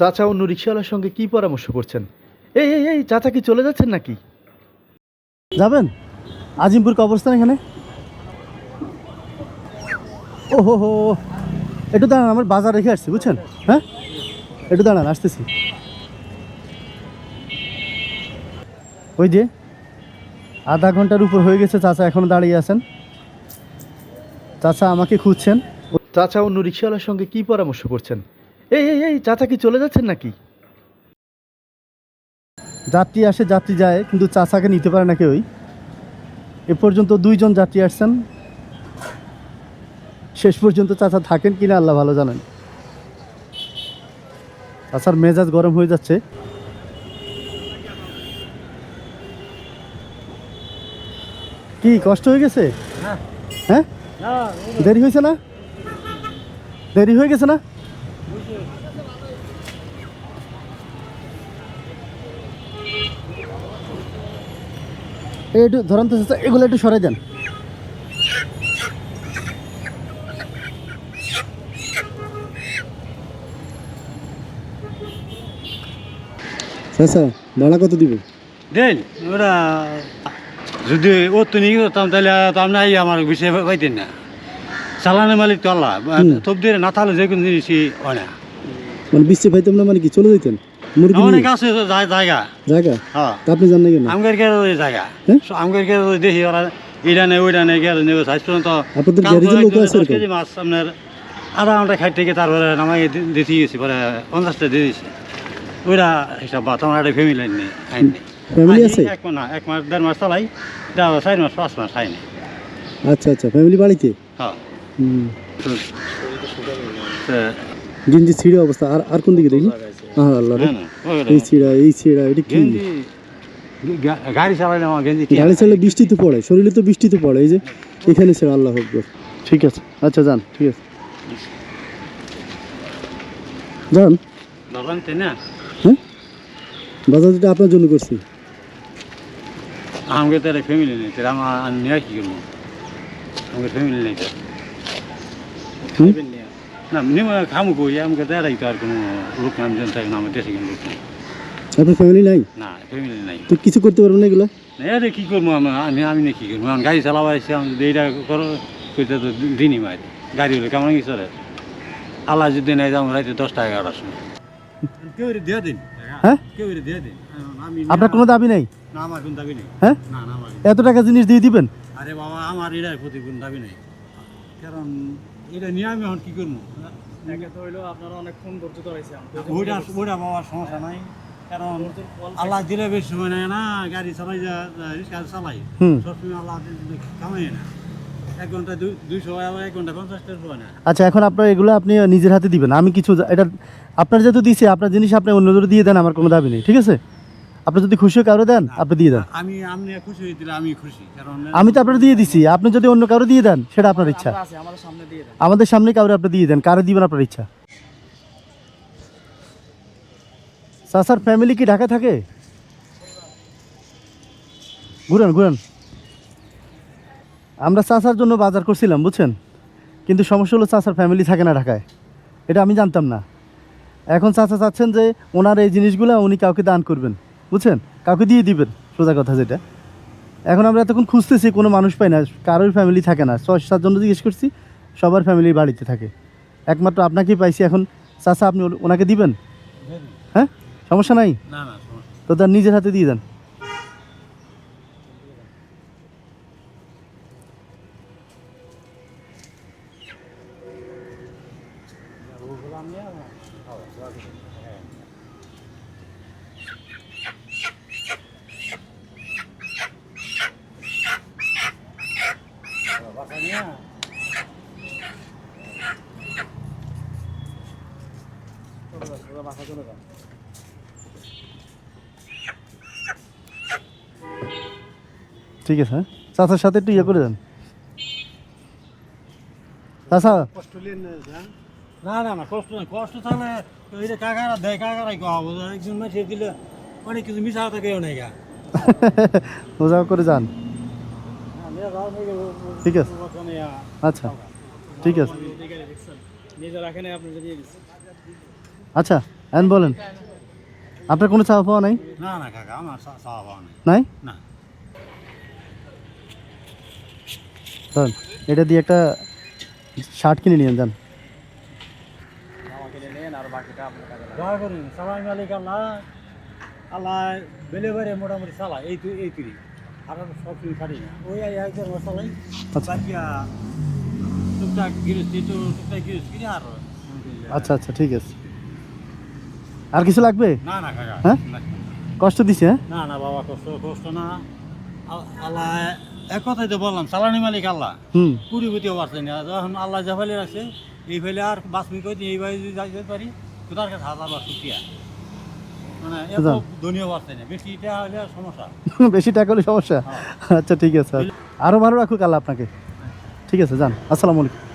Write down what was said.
চাচা অন্য রিক্সাওয়ালার সঙ্গে কি পরামর্শ করছেন? এই এই এই চাচা কি চলে যাচ্ছেন নাকি? যাবেন? আজিমপুর কবরস্থান এখানে? ও হো হো। একটু দাঁড়ান আমার বাজার রেখে আসছি বুঝছেন? হ্যাঁ? একটু দাঁড়ান আসতেছি। ওই যে আধা ঘণ্টার উপর হয়ে গেছে চাচা এখনও দাঁড়িয়ে আছেন। চাচা আমাকে খুঁজছেন। চাচা অন্য রিক্সাওয়ালার সঙ্গে কি পরামর্শ করছেন? এই এই এই চাচা কি চলে যাচ্ছেন নাকি? যাত্রী আসে যাত্রী যায় কিন্তু চাচাকে নিতে পারে না কেউই। এ পর্যন্ত দুইজন যাত্রী আসছেন। শেষ পর্যন্ত চাচা থাকেন কিনা আল্লাহ ভালো জানেন। চাচার মেজাজ গরম হয়ে যাচ্ছে। কি কষ্ট হয়ে গেছে? হ্যাঁ? দেরি হয়েছে না? দেরি হয়ে গেছে না? একটু ধরেন তো এগুলো একটু সরে যান ভাড়া কত দিব? দেন ওরা যদি ও তো নিয়ে তাহলে তো আমরা এই আমার বিষয় পাইতেন না। চালানের মালিক তো আল্লাহ। দিয়ে না থাকলে যে কোনো জিনিসই হয় না। মানে বৃষ্টি পাইতাম না মানে কি চলে যেতেন মুরগি অনেক আছে জায়গা। জায়গা? হ্যাঁ। আপনি জান না? কেন আমগের কে জায়গা? আমগের কে দেখি ওরা নেই ওইটা নেই গেলে নেবে। সাইজ পর্যন্ত আপনাদের কাল তো লোক আছে কেজি মাছ আপনার আধা ঘণ্টা খাই থেকে তারপরে নামাই দিতে গেছি পরে পঞ্চাশটা দিয়ে দিয়েছি। ওইটা হিসাব আমার একটা ফ্যামিলি নেই আইন নেই। Family আছে? এক না এক মাস দেড় মাস চালাই যা চার মাস পাঁচ মাস আচ্ছা আচ্ছা ফ্যামিলি বাড়িতে? হ্যাঁ। গেঞ্জি ছিঁড়ে অবস্থা। আর আর কোন দিকে দেখি? হ্যাঁ আল্লাহ এই ছিঁড়া এই ছিঁড়া এটা কি? গেঞ্জি গাড়ি চালাইলে আমার গেঞ্জি গাড়ি চালালে বৃষ্টি তো পড়ে শরীরে তো বৃষ্টি তো পড়ে। এই যে এখানে ছেড়ে আল্লাহ আকবর। ঠিক আছে। আচ্ছা যান ঠিক আছে। যান। তো হ্যাঁ? বাজার যেটা আপনার জন্য করছি। আমাকে তো একটা ফ্যামিলি নেই তাহলে আমার নিয়ে কি করব আমাকে ফ্যামিলি নেই আপনার ফ্যামিলি নাই না ফ্যামিলি নাই তো কিছু করতে পারবেন না এগুলো এরে কি করব আমি আমি আমি না কি করব গাড়ি চালাবা এসে আমি এইটা করো কইতে তো দিনই মার গাড়ি হলে কেমন কি চলে আল্লাহ যদি নেই যাব রাইতে দশ টাকা এগারোটার সময় কেউ দিয়ে দিন হ্যাঁ? কেউ দিয়ে দিন আপনার কোনো দাবি নেই না আমার কোনো দাবি নেই হ্যাঁ না না এত টাকা জিনিস দিয়ে দিবেন আরে বাবা আমার এটার প্রতি কোনো দাবি নেই কারণ এটা নিয়ে আমি এখন কি করব? ওইটা ওইটা বাবার সমস্যা নাই। কারণ আল্লাহ দিলে বেশি সময় নেয় না গাড়ি চালাই যা রিক্সা চালাই। হুম। সবসময় আল্লাহ কামাই না। এক ঘণ্টা দুই দুইশো আবার এক ঘণ্টা পঞ্চাশ টাকা হয় না। আচ্ছা এখন আপনার এগুলো আপনি নিজের হাতে দিবেন। আমি কিছু এটা আপনার যেহেতু দিছে আপনার জিনিস আপনি অন্যদের দিয়ে দেন আমার কোনো দাবি নেই ঠিক আছে? আপনি যদি খুশি কারও দেন আপনি দিয়ে দেন। আমি আপনি খুশি হয়ে দিলে আমি খুশি কারণ আমি তো আপনার দিয়ে দিছি। আপনি যদি অন্য কারও দিয়ে দেন সেটা আপনার ইচ্ছা। আমাদের সামনে কারও আপনি দিয়ে দেন কারও দিবেন আপনার ইচ্ছা? চাচার ফ্যামিলি কি ঢাকা থাকে? ঘুরেন ঘুরেন। আমরা চাচার জন্য বাজার করছিলাম বুঝছেন? কিন্তু সমস্যা হলো চাচার ফ্যামিলি থাকে না ঢাকায়। এটা আমি জানতাম না। এখন চাচা চাচ্ছেন যে ওনার এই জিনিসগুলো উনি কাউকে দান করবেন। বুঝছেন? কাউকে দিয়ে দিবেন সোজা কথা যেটা। এখন আমরা এতক্ষণ খুঁজতেছি কোনো মানুষ পাই না কারোর ফ্যামিলি থাকে না। ছয় সাতজন জিজ্ঞেস করছি সবার ফ্যামিলি বাড়িতে থাকে। একমাত্র আপনাকেই পাইছি এখন। চাচা আপনি ওনাকে দিবেন? হ্যাঁ? সমস্যা নাই? তো তার নিজের হাতে দিয়ে দেন। ঠিক আছে হ্যাঁ? চাচার সাথে একটু ইয়ে করে দেন। চাচা। না না না কষ্ট নাই কষ্ট থাকলে এটা কাকারা দেয় কাকারাই কব একজন মাসে দিলে অনেক কিছু মিশা থাকে অনেক মজা করে যান। ঠিক আছে। আচ্ছা। ঠিক আছে। আচ্ছা এখন বলেন। আপনার কোনো চাওয়া পাওয়া নাই? না না কাকা আমার চাওয়া পাওয়া নেই। নাই? না। ধরেন এটা দিয়ে একটা শার্ট কিনে নিয়ে যান। আল্লাহ। বেলে বেড়ে মোটামুটি চালা এই তুই এই তুই আর সব কিছু ছাড়ি না। ওই একজন চালাই আচ্ছা। বাকি টুকটাক গিরস্তি তো টুকটাক গিরস্তি আর আচ্ছা আচ্ছা ঠিক আছে। আর কিছু লাগবে? না না কাকা। হ্যাঁ? কষ্ট দিছে হ্যাঁ? না না বাবা কষ্ট কষ্ট না। আল- আল্লাহ এক কথাই তো বললাম চালানি মালিক আল্লাহ। হুম। কুড়ি বুঝতেও পারছে না। যখন আল্লাহ যা ফেলে আছে এই ফেলে আর বাঁচমি কই এই ভাই যদি যাইতে পারি তো তার কাছে হাজার বার শুক্রিয়া। মানে এত। দুনিয়া পারছে না। বেশি এটা হলে সমস্যা। বেশি টাকা হলে সমস্যা। আচ্ছা ঠিক আছে। আরও ভালো রাখুক আল্লাহ আপনাকে। ঠিক আছে যান। আসসালামু আলাইকুম।